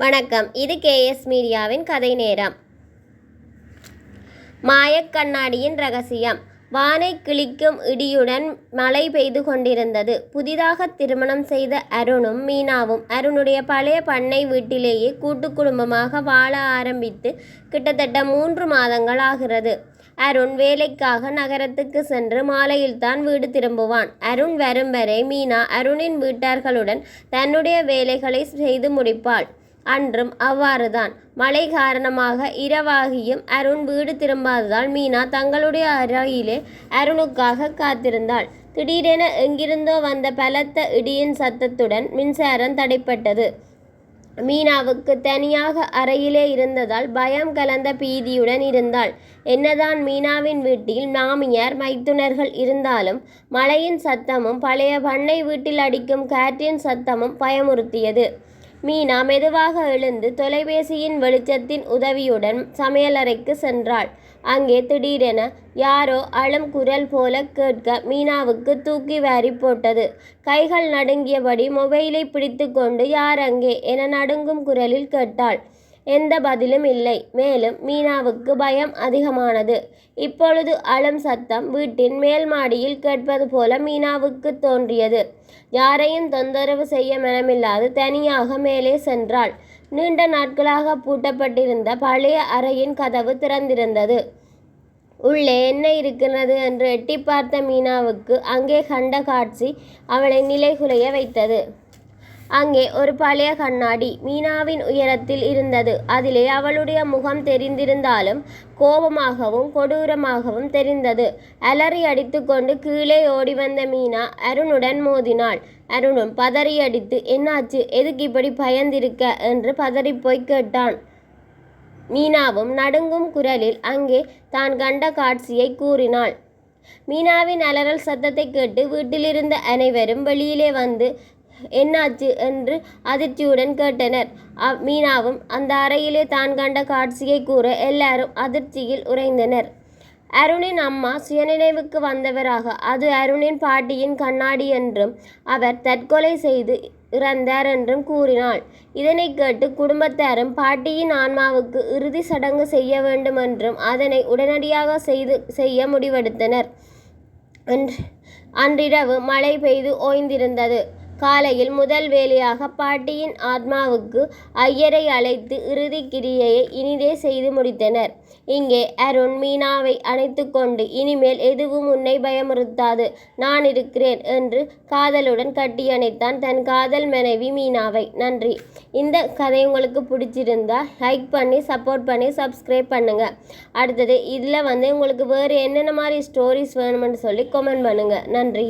வணக்கம். இது கேஎஸ் மீடியாவின் கதை நேரம். மாயக்கண்ணாடியின் ரகசியம். வானை கிழிக்கும் இடியுடன் மழை பெய்து கொண்டிருந்தது. புதிதாக திருமணம் செய்த அருணும் மீனாவும் அருணுடைய பழைய பண்ணை வீட்டிலேயே கூட்டு குடும்பமாக வாழ ஆரம்பித்து கிட்டத்தட்ட மூன்று மாதங்கள் ஆகிறது. அருண் வேலைக்காக நகரத்துக்கு சென்று மாலையில்தான் வீடு திரும்புவான். அருண் வரும் வரை மீனா அருணின் வீட்டார்களுடன் தன்னுடைய வேலைகளை செய்து முடிப்பாள். அன்றும் அவ்வாறுதான். மழை காரணமாக இரவாகியும் அருண் வீடு திரும்பாததால் மீனா தங்களுடைய அறையிலே அருணுக்காக காத்திருந்தாள். திடீரென எங்கிருந்தோ வந்த பலத்த இடியின் சத்தத்துடன் மின்சாரம் தடைப்பட்டது. மீனாவுக்கு தனியாக அறையிலே இருந்ததால் பயம் கலந்த பீதியுடன் இருந்தாள். என்னதான் மீனாவின் வீட்டில் மாமியார் மைத்துனர்கள் இருந்தாலும் மழையின் சத்தமும் பழைய பண்ணை வீட்டில் அடிக்கும் காற்றின் சத்தமும் பயமுறுத்தியது. மீனா மெதுவாக எழுந்து தொலைபேசியின் வெளிச்சத்தின் உதவியுடன் சமையலறைக்கு சென்றாள். அங்கே திடீரென யாரோ அழும் குரல் போல கேட்க மீனாவுக்கு தூக்கி வாரி போட்டது. கைகள் நடுங்கியபடி மொபைலை பிடித்துக்கொண்டு யார் அங்கே? என நடுங்கும் குரலில் கேட்டாள். எந்த பதிலும் இல்லை. மேலும் மீனாவுக்கு பயம் அதிகமானது. இப்பொழுது அழும் சத்தம் வீட்டின் மேல் மாடியில் கேட்பது போல மீனாவுக்கு தோன்றியது. யாரையும் தொந்தரவு செய்ய மனமில்லாது தனியாக மேலே சென்றாள். நீண்ட நாட்களாக பூட்டப்பட்டிருந்த பழைய அறையின் கதவு திறந்திருந்தது. உள்ளே என்ன இருக்கிறது என்று எட்டி பார்த்த மீனாவுக்கு அங்கே கண்ட காட்சி அவளை நிலைகுலைய வைத்தது. அங்கே ஒரு பழைய கண்ணாடி மீனாவின் உயரத்தில் இருந்தது. அதிலே அவளுடைய முகம் தெரிந்திருந்தாலும் கோபமாகவும் கொடூரமாகவும் தெரிந்தது. அலறி அடித்துக்கொண்டு கீழே ஓடி வந்த மீனா அருணுடன் மோதினாள். அருணும் பதறி அடித்து என்னாச்சு? எதுக்கு இப்படி பயந்திருக்க? என்று பதறி போய் கேட்டான். மீனாவும் நடுங்கும் குரலில் அங்கே தான் கண்ட காட்சியை கூறினாள். மீனாவின் அலறல் சத்தத்தை கேட்டு வீட்டிலிருந்த அனைவரும் வெளியிலே வந்து என்னாச்சு என்று அதிர்ச்சியுடன் கேட்டனர். மீனாவும் அந்த அறையிலே தான் கண்ட காட்சியை கூற எல்லாரும் அதிர்ச்சியில் உறைந்தனர். அருணின் அம்மா சுயநினைவுக்கு வந்தவராக அது அருணின் பாட்டியின் கண்ணாடி என்றும் அவர் தற்கொலை செய்து இறந்தார் என்றும் கூறினாள். இதனை கேட்டு குடும்பத்தாரும் பாட்டியின் ஆன்மாவுக்கு இறுதி சடங்கு செய்ய வேண்டும் என்றும் அதனை உடனடியாக செய்து செய்ய முடிவெடுத்தனர். அன்றிரவு மழை பெய்து ஓய்ந்திருந்தது. காலையில் முதல் வேலையாக பாட்டியின் ஆத்மாவுக்கு ஐயரை அழைத்து இறுதி கிரியையை இனிதே செய்து முடித்தனர். இங்கே அருண் மீனாவை அணைத்து கொண்டு இனிமேல் எதுவும் உன்னை பயமுறுத்தாது நான் இருக்கிறேன் என்று காதலுடன் கட்டியணைத்தான் தன் காதல் மனைவி மீனாவை. நன்றி. இந்த கதை உங்களுக்கு பிடிச்சிருந்தா லைக் பண்ணி சப்போர்ட் பண்ணி சப்ஸ்கிரைப் பண்ணுங்கள் அடுத்தது இதில் வந்து உங்களுக்கு வேறு என்னென்ன மாதிரி ஸ்டோரிஸ் வேணுமென்னு சொல்லி கமெண்ட் பண்ணுங்கள் நன்றி.